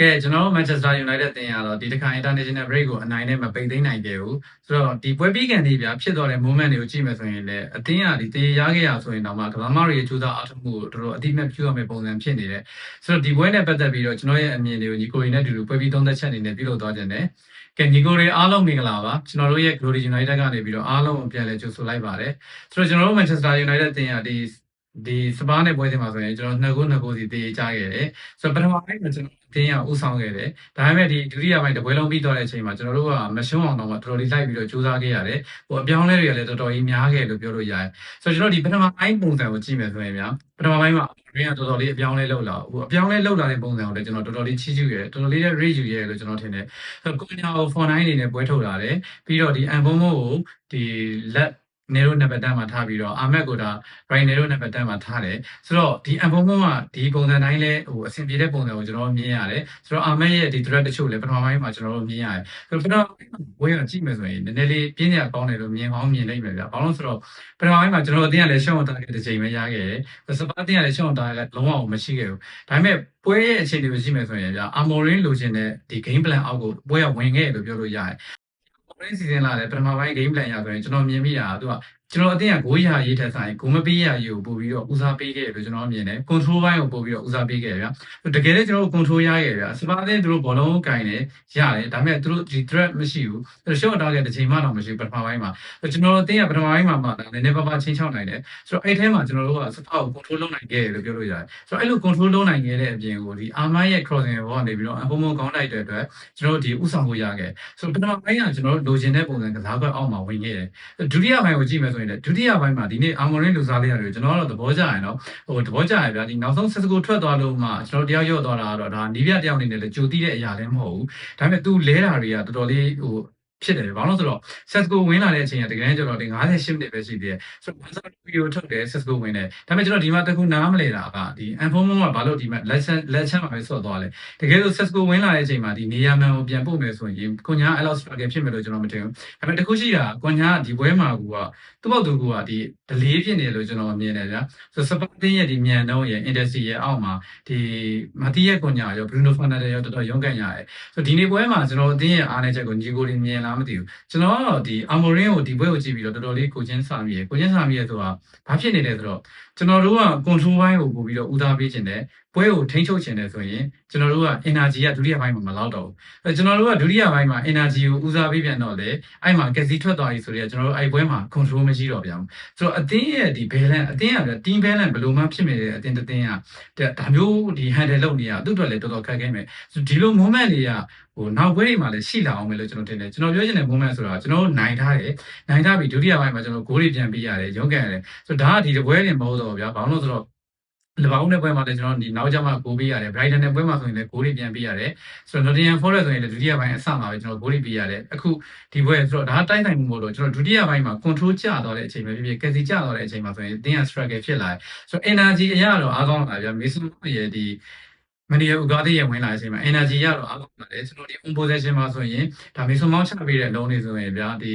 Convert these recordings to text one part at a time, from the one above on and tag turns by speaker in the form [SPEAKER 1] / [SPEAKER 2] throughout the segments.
[SPEAKER 1] ကဲကျွန်တော်တို့ Manchester United တင်ရတော့ဒီတစ်ခါ international break ကိုအနိုင်နဲ့မပိတ်သိမ်းနိုင်ခဲ့ဘူးဆိုတော့ဒီပွဲပြီးကန်ဒီပြဖြစ်သွားတဲ့ moment တွေကိုကြည့်မယ်ဆိုရင်လည်းအသင်းကဒီတည်ရခဲ့ရဆိုရင်တော့မှကမ္ဘာမတွေရဲ့ကြိုးစားအားထုတ်မှုကိုတော်တော်အတိအမဲ့ပြုရမယ့်ပုံစံဖြစ်နေတယ်ဆိုတော့ဒီပွဲနဲ့ပတ်သက်ပြီးတော့ကျွန်တော်ရဲ့အမြင်တွေကိုညီကိုရီနဲ့အတူတူပွဲပြီးသုံးသက်ချက်အနေနဲ့ပြုလုပ်သွားကြတယ်ကဲညီကိုတွေအားလုံးမင်္ဂလာပါကျွန်တော်တို့ရဲ့ Glory United ကနေပြီးတော့အားလုံးကိုပြန်လည်ကြိုဆိုလိုက်ပါတယ်ဆိုတော့ကျွန်တော်တို့ Manchester United တင်ရဒီ ဒီစပါးနဲ့ပွဲစဉ်မှာဆိုရင်ကျွန်တော်နှစ်ခုနှစ်ခုစီတည်ကြခဲ့တယ်ဆိုတော့ပထမပိုင်းမှာကျွန်တော်အတင်းရဥဆောင်ခဲ့တယ်ဒါပေမဲ့ဒီဒုတိယပိုင်းတပွဲလုံးပြီးသွားတဲ့အချိန်မှာကျွန်တော်တို့ကမရှုံးအောင်တော့တော်တော်လေးလိုက်ပြီးတော့ကြိုးစားခဲ့ရတယ်ဟိုအပြောင်းလဲတွေကလည်းတော်တော်ကြီးများခဲ့လို့ပြောလို့ရတယ်ဆိုတော့ကျွန်တော်ဒီပထမပိုင်းပုံစံကိုကြည့်မယ်ဆိုရင်ဗျာပထမပိုင်းမှာရင်းကတော်တော်လေးအပြောင်းလဲလုပ်လာဟိုအပြောင်းလဲလုပ်လာတဲ့ပုံစံကိုလည်းကျွန်တော်တော်တော်လေးချီးကျူးရတယ်တော်တော်လေးလည်း rate ယူရတယ်လို့ကျွန်တော်ထင်တယ်ဆိုတော့ကိုညာကို for 9အနေနဲ့ပွဲထုတ်လာတယ်ပြီးတော့ဒီ album ကိုဒီလက် နေရိုနံပါတ်10မှာထားပြီးတော့အာမက်ကိုဒါ right နေရိုနံပါတ်10မှာထားတယ်ဆိုတော့ဒီ album ကဒီပုံစံတိုင်းလဲဟိုအဆင်ပြေတဲ့ပုံစံကိုကျွန်တော်မြင်ရတယ်ဆိုတော့အာမက်ရဲ့ဒီ thread တချို့လဲပထမပိုင်းမှာကျွန်တော်တို့မြင်ရတယ်ဆိုတော့ပထမဝေးကကြည့်မယ်ဆိုရင်နည်းနည်းလေးပြင်းရကောင်းတယ်လို့မြင်အောင်မြင်နိုင်မယ်ဗျာဘာလို့ဆိုတော့ပထမပိုင်းမှာကျွန်တော်အတင်းကလည်းရှောင်းတာခဲ့တဲ့ချိန်ပဲရခဲ့တယ်စပါးတင်းကလည်းရှောင်းတာကလုံးဝမရှိခဲ့ဘူးဒါပေမဲ့ပွဲရဲ့အခြေအနေကိုကြည့်မယ်ဆိုရင်ဗျာအာမော်ရင်းလိုချင်တဲ့ဒီ game plan အောက်ကိုပွဲကဝင်ခဲ့တယ်လို့ပြောလို့ရတယ် orange season လာတယ်ပထမပိုင်း game plan ရဆိုရင်ကျွန်တော်မြင်မိတာကသူက ကျွန်တော်အတင်းကဂိုးရရေးထက်ဆိုင်ဂိုးမပေးရရေးကိုပို့ပြီးတော့ဦးစားပေးခဲ့တယ်လို့ကျွန်တော်မြင်တယ် control ဘိုင်းကိုပို့ပြီးတော့ဦးစားပေးခဲ့တယ်ဗျာတကယ်လည်းကျွန်တော်တို့ control ရခဲ့ဗျာစပါးတဲ့သူတို့ဘောလုံးကင်တယ်ရတယ်ဒါပေမဲ့သူတို့ဒီ threat မရှိဘူးသူတို့ short target တစ်ချိန်မှတော့မရှိဘူးပထမပိုင်းမှာကျွန်တော်တို့အတင်းကပထမပိုင်းမှာမှနည်းနည်းပါးပါးချင်းချောက်နိုင်တယ်ဆိုတော့အဲ့ထဲမှာကျွန်တော်တို့ကစပါးကို control လုပ်နိုင်ခဲ့တယ်လို့ပြောလို့ရတယ်ဆိုတော့အဲ့လို control လုပ်နိုင်ခဲ့တဲ့အပြင်ကိုဒီ armor ရဲ့ crossing ဘောကနေပြီးတော့အပုံပုံကောင်းလိုက်တဲ့အတွက်ကျွန်တော်တို့ဒီဥဆောင်ကိုရခဲ့ဆိုတော့ပထမပိုင်းကကျွန်တော်တို့လိုချင်တဲ့ပုံစံကစားကွက်အောက်မှာဝင်ခဲ့တယ်ဒုတိယပိုင်းကိုကြည့်မယ်ဆိုရင်လည်းဒုတိယပိုင်းမှာဒီနေ့အာမော်ရင်းလူစားလေးရတယ်ကျွန်တော်ကတော့သဘောကျရင်တော့ဟိုသဘောကျရဗျာဒီနောက်ဆုံးဆက်စကိုထွက်သွားလို့မှကျွန်တော်တရားရော့သွားတာကတော့ဒါနီးပြတယောက်အနေနဲ့လည်းကြိုတီးတဲ့အရာလည်းမဟုတ်ဘူးဒါပေမဲ့ तू လဲတာတွေကတော်တော်လေးဟို ဖြစ်တယ်ဘာလို့ဆိုတော့ Sesco ဝင်လာတဲ့အချိန်ကတကယ်ကျွန်တော်ဒီ58မိနစ်ပဲရှိသေးတယ်ဆိုတော့ Barca ဗီဒီယိုထုတ်တယ် Sesco ဝင်တယ်ဒါပေမဲ့ကျွန်တော်ဒီမှာတခုနားမလဲတာကဒီ Anfomo ကဘာလို့ဒီမှာ lesson lesson မှာပဲဆော့သွားလဲတကယ်လို့ Sesco ဝင်လာတဲ့အချိန်မှာဒီနေရာမှန်ကိုပြန်ပို့မယ်ဆိုရင်ကိုညာအဲ့လောက် struggle ဖြစ်မယ်လို့ကျွန်တော်မထင်ဘူးဒါပေမဲ့တခုရှိတာကိုညာဒီဘွဲမှာကူကသူ့ဘောက်သူကူကဒီ delay ဖြစ်နေလို့ကျွန်တော်မြင်တယ်ဗျာဆိုတော့ Sporting ရဲ့ဒီမြန်နှုံးရဲ့ industry ရဲ့အောက်မှာဒီမာတီရဲ့ကိုညာရော Bruno Fernandes ရောတော်တော်ရုန်းကန်ရတယ်ဆိုတော့ဒီနေ့ပွဲမှာကျွန်တော်အတင်းရဲ့အားနည်းချက်ကိုညီကိုတွေမြင်လားမသိဘူးကျွန်တော်ကတော့ဒီအာမိုရင်းကိုဒီဘွဲကိုကြည့်ပြီးတော့တော်တော်လေးကိုချင်းစာမိရယ်ကိုချင်းစာမိရယ်ဆိုတာဘာဖြစ်နေလဲဆိုတော့ကျွန်တော်တို့က control ဘိုင်းကိုပို့ပြီးတော့ဦးစားပေးခြင်းတယ် ပွဲကိုထိန်းချုပ်ခြင်းတယ်ဆိုရင်ကျွန်တော်တို့က energy ကဒုတိယပိုင်းမှာမလောက်တော့ဘူးအဲကျွန်တော်တို့ကဒုတိယပိုင်းမှာ energy ကိုဦးစားပေးပြန်တော့လေအဲ့မှာကစီထွက်သွားပြီဆိုတော့ကျွန်တော်တို့အဲ့ပွဲမှာ control မရှိတော့ပြန်ဘူးဆိုတော့အသင်းရဲ့ဒီ balance အသင်းက team balance ဘယ်လိုမှဖြစ်နေတဲ့အသင်းတစ်သင်းကဒါမျိုးဒီ handle လုပ်နေရသူ့အတွက်လည်းတော်တော်ခက်ခဲမယ်ဒီလို moment တွေကဟိုနောက်ပွဲတွေမှာလည်းရှိလာအောင်မယ်လို့ကျွန်တော်ထင်တယ်ကျွန်တော်ပြောချင်တဲ့ moment ဆိုတာကျွန်တော်တို့နိုင်ထားတယ်နိုင်ထားပြီဒုတိယပိုင်းမှာကျွန်တော်ဂိုးတွေပြန်ပေးရတယ်ရုန်းကန်ရတယ်ဆိုတော့ဒါကဒီပွဲတွေမဟုတ်တော့ဗျာဘာလို့လဲဆိုတော့ လဘောင်းတဲ့ပွဲမှာလည်းကျွန်တော်ဒီနောက်ကျမှဂိုးပေးရတယ် Brighton တဲ့ပွဲမှာဆိုရင်လည်းဂိုးတွေပြန်ပေးရတယ်ဆိုတော့ Nottingham Forest ဆိုရင်လည်းဒုတိယပိုင်းအစမှာပဲကျွန်တော်ဂိုးတွေပေးရတယ်အခုဒီပွဲဆိုတော့ဒါတိုက်ဆိုင်မှုမို့လို့ကျွန်တော်ဒုတိယပိုင်းမှာ control ကျသွားတဲ့အချိန်ပဲဖြစ်ဖြစ် Casey ကျသွားတဲ့အချိန်မှာဆိုရင်တင်းရ struggle ဖြစ်လာတယ်ဆိုတော့ energy အရတော့အားကောင်းလာဗျာ Mason ရဲ့ဒီမနီယာဥကားတဲ့ရဝင်လာတဲ့အချိန်မှာ energy ရတော့အားကောင်းလာတယ်ကျွန်တော်ဒီ on possession မှာဆိုရင်ဒါ Mason Mount ချပေးတဲ့လုံးတွေဆိုရင်ဗျာဒီ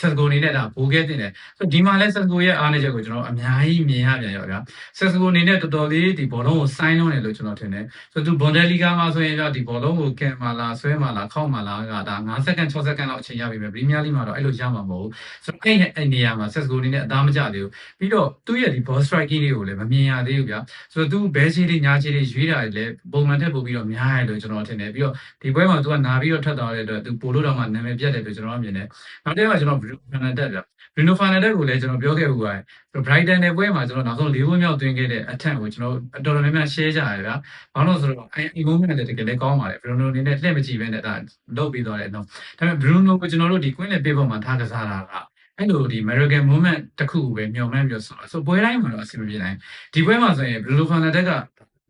[SPEAKER 1] ဆက်ကိုနေနဲ့ဒါဘိုးခဲ့တင်တယ်ဆိုဒီမှာလဲဆက်ကိုရဲ့အားနည်းချက်ကိုကျွန်တော်အများကြီးမြင်ရပြန်ရောဗျာဆက်ကိုနေနဲ့တော်တော်လေးဒီဘောလုံးကိုဆိုင်းလုံးတယ်လို့ကျွန်တော်ထင်တယ်ဆိုသူဘွန်ဒယ်လီဂါမှာဆိုရင်ဗျာဒီဘောလုံးကိုကင်မာလာဆွဲမာလာခောက်မာလာကဒါ9စက္ကန့်6စက္ကန့်လောက်အချိန်ရပြီပဲပရီးမီးယားလိမှာတော့အဲ့လိုရမှာမဟုတ်ဘူးဆိုတော့အဲ့အဲ့နေရာမှာဆက်ကိုနေနဲ့အသားမကျသေးဘူးပြီးတော့သူ့ရဲ့ဒီ ball striking လေးကိုလည်းမမြင်ရသေးဘူးဗျာဆိုတော့သူဘဲချီတွေညာချီတွေရွေးတာလည်းပုံမှန်ထက်ပိုပြီးတော့များရတယ်လို့ကျွန်တော်ထင်တယ်ပြီးတော့ဒီပွဲမှာသူကနာပြီးတော့ထွက်သွားတဲ့အတွက်သူပိုလို့တော့မှနာမည်ပြတ်တယ်လို့ကျွန်တော်မြင်တယ်နောက်တစ်ခါကျွန်တော်ဘရူဖန်နတက်ဗျာ Bruno Fernandes ကိုလည်းကျွန်တော်ပြောခဲ့ဘူးပါတယ်။ Brighton နဲ့ပွဲမှာကျွန်တော်နောက်ဆုံး၄ဘုံမြောက်သွင်းခဲ့တဲ့အထက်ကိုကျွန်တော်အတော်တော်များများ share ကြရတယ်ဗျာ။ဘာလို့လဲဆိုတော့အဲ moment လည်းတကယ်လည်းကောင်းပါတယ်။ Bruno အနေနဲ့လှည့်မကြည့်ဘဲနဲ့ဒါလုပ်ပြီးသွားတယ်နော်။ဒါပေမဲ့ Bruno ကိုကျွန်တော်တို့ဒီ Queen နဲ့ Pivot မှာထားကစားတာကအဲ့လိုဒီ American moment တစ်ခုပဲမျှော်မှန်းပြီးဆိုတော့ဆိုပွဲတိုင်းမှာတော့အဆင်မပြေနိုင်ဒီပွဲမှာဆိုရင် Bruno Fernandes က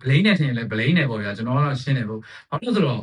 [SPEAKER 1] blame နဲ့ထင်ရင်လည်း blame နဲ့ပေါ့ဗျာကျွန်တော်ကတော့ရှင်းတယ်ပေါ့ဘာလို့ဆိုတော့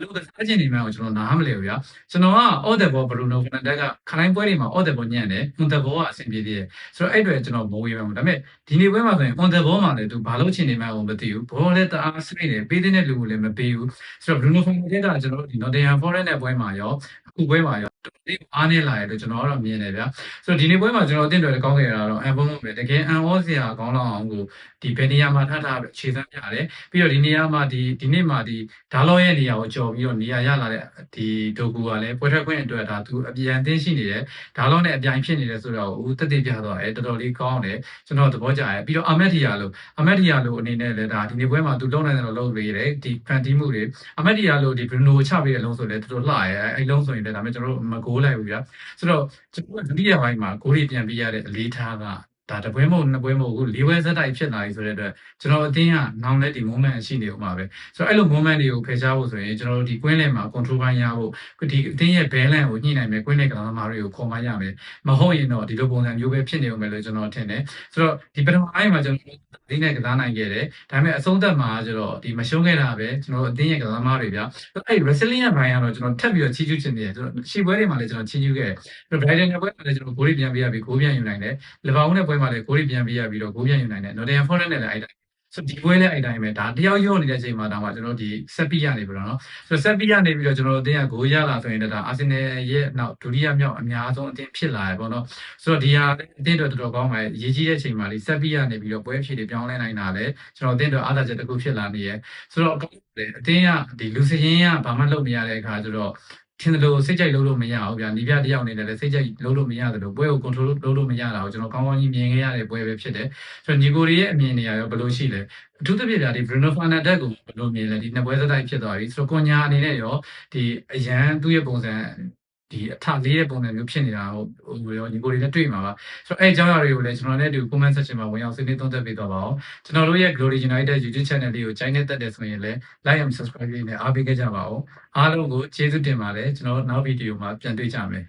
[SPEAKER 1] လို့ကစားခြင်းနေမှကိုကျွန်တော်နားမလဲဘူးဗျာကျွန်တော်က all the ball Bruno Fernandes ကခလိုင်းပွဲတွေမှာ all the ball ညံ့တယ် on the ball ကအဆင်ပြေသေးတယ်ဆိုတော့အဲ့အတွက်ကျွန်တော်မဝေးပါဘူးဒါပေမဲ့ဒီနေ့ပွဲမှာဆိုရင် on the ball မှာလည်းသူဘာလို့ချင်နေမှကိုမသိဘူး ball လည်းတအားစိတ်တယ်ပေးတဲ့လူကိုလည်းမပေးဘူးဆိုတော့ Bruno Fernandes ကကျွန်တော်တို့ဒီ Nottingham Forest နဲ့ပွဲမှာရောအ ခုပွဲမှာရောတော်တော်အားနေလာတယ်လို့ကျွန်တော်ကတော့မြင်တယ်ဗျာဆိုတော့ဒီနေ့ပွဲမှာကျွန်တော်အသင့်တော်ကောင်းခဲ့တာတော့အန်ဘုံဘုံပဲတကယ်အန်ဩစရာကောင်းလောက်အောင်ကိုဒီဘယ်နေရာမှာထားထားပြီးခြေစမ်းပြတယ်ပြီးတော့ဒီနေရာမှာဒီဒီနေ့မှာဒီဒါလောရဲ့နေရာကိုကြော်ပြီးတော့နေရာရလာတဲ့ဒီဒိုကူကလည်းပွဲထွက်ခွင့်အတွက်ဒါသူအပြန်အသင်းရှိနေတယ်ဒါလောနဲ့အပြိုင်ဖြစ်နေတယ်ဆိုတော့ဦးတက်တက်ပြတော့အဲတော်တော်လေးကောင်းတယ်ကျွန်တော်သဘောကျတယ်ပြီးတော့အမက်ဒီယာလို့အမက်ဒီယာလို့အနေနဲ့လည်းဒါဒီနေ့ပွဲမှာသူလုံးနိုင်တယ်လို့လုပ်ပေးတယ်ဒီဖန်တီးမှုတွေအမက်ဒီယာလို့ဒီဘရူနိုချပေးတဲ့လုံးဆိုလည်းတော်တော်လှရဲအဲလုံးဆိုရင်လည်းဒါပေမဲ့ကျွန်တော်တို့မကိုးလိုက်ဘူးဗျာဆိုတော့ကျွန်တော်ဒုတိယပိုင်းမှာကိုးရီပြန်ပြရတဲ့အလေးထားက ဒါတပွဲမဟုတ်နှစ်ပွဲမဟုတ်အခုလေးပွဲဇက်တိုက်ဖြစ်လာပြီဆိုတဲ့အတွက်ကျွန်တော်အတင်းကနောင်လဲဒီ moment ရှိနေဦးမှာပဲဆိုတော့အဲ့လို moment တွေကိုဖယ်ရှားဖို့ဆိုရင်ကျွန်တော်တို့ဒီကွင်းလယ်မှာ control ပိုင်းရဖို့ဒီအတင်းရဲ့ balance ကိုညှိနိုင်မယ်ကွင်းလယ်ကလာသမားတွေကိုခေါ်မှရမယ်မဟုတ်ရင်တော့ဒီလိုပုံစံမျိုးပဲဖြစ်နေဦးမယ်လို့ကျွန်တော်ထင်တယ်ဆိုတော့ဒီပထမအိုင်းမှာကျွန်တော်ဒီနဲ့ကစားနိုင်ခဲ့တယ်ဒါပေမဲ့အဆုံးသက်မှာကျတော့ဒီမရှုံးခဲ့တာပဲကျွန်တော်တို့အတင်းရဲ့ကစားသမားတွေဗျာအဲ့ resilient ဘိုင်းကတော့ကျွန်တော်ထပ်ပြီးတော့ချီးကျူးချင်တယ်ကျွန်တော်ရှီပွဲတွေမှာလည်းကျွန်တော်ချီးကျူးခဲ့တယ် Brighton နဲ့ပွဲမှာလည်းကျွန်တော်ဂိုးတွေပြန်ပေးရပြီးဂိုးပြန်ယူနိုင်တယ်လီဗာပူးနဲ့ပွဲမှာလည်းကိုရီပြန်ပြရပြီးတော့ကိုပြန်ယူနိုင်တယ် Nottingham Forest နဲ့လည်းအဲ့တိုင်းဆိုဒီပွဲလည်းအဲ့တိုင်းပဲဒါတယောက်ရော့နေတဲ့အချိန်မှာဒါမှကျွန်တော်ဒီဆက်ပြီးရနေပြီတော့နော်ဆိုဆက်ပြီးရနေပြီးတော့ကျွန်တော်တို့အသင်းကဂိုးရလာဆိုရင်ဒါအာဆင်နယ်ရဲ့နောက်ဒုတိယမြောက်အများဆုံးအသင်းဖြစ်လာရပေါ့နော်ဆိုတော့ဒီဟာအသင်းတော်တော်တော်ကောင်းပါရဲ့ရည်ကြီးတဲ့အချိန်မှာလေးဆက်ပြီးရနေပြီးတော့ပွဲဖြေတွေပြောင်းလဲနိုင်တာလည်းကျွန်တော်အသင်းတော်အားသာချက်တစ်ခုဖြစ်လာနေရဲ့ဆိုတော့အသင်းကဒီလူစရင်ကဘာမှလုပ်မရတဲ့အခါဆိုတော့ ထင်တယ်လို့စိတ်ကြိုက်လုပ်လို့မရဘူးဗျာနီးပြတယောက်အနေနဲ့လည်းစိတ်ကြိုက်လုပ်လို့မရတယ်လို့ပွဲကို control လုပ်လို့မရတာကိုကျွန်တော်ကောင်းကောင်းကြီးမြင်ခဲ့ရတဲ့ပွဲပဲဖြစ်တယ်ဆိုတော့ညီကိုတွေရဲ့အမြင်တွေရောဘယ်လိုရှိလဲအထူးသဖြင့်ဗျာဒီ Bruno Fernandes ကိုဘယ်လိုမြင်လဲဒီနှစ်ပွဲစတိုက်ဖြစ်သွားပြီဆိုတော့ကွန်ညာအနေနဲ့ရောဒီအရန်သူ့ရဲ့ပုံစံ ဒီအထလေးတဲ့ပုံစံမျိုးဖြစ်နေတာဟိုဟိုရောညီကိုတွေနဲ့တွေ့မှာပါဆိုတော့အဲအကြောင်းအရာတွေကိုလည်းကျွန်တော်လည်းဒီ comment section မှာဝင်အောင်ဆွေးနွေးသုံးသပ်ပေးတော့ပါအောင်ကျွန်တော်တို့ရဲ့ Glory United YouTube channel လေးကို join နဲ့တက်တယ်ဆိုရင်လည်း like and subscribe လေးနဲ့အားပေးခဲ့ကြပါဦးအားလုံးကိုကျေးဇူးတင်ပါတယ်ကျွန်တော်နောက်ဗီဒီယိုမှာပြန်တွေ့ကြမယ်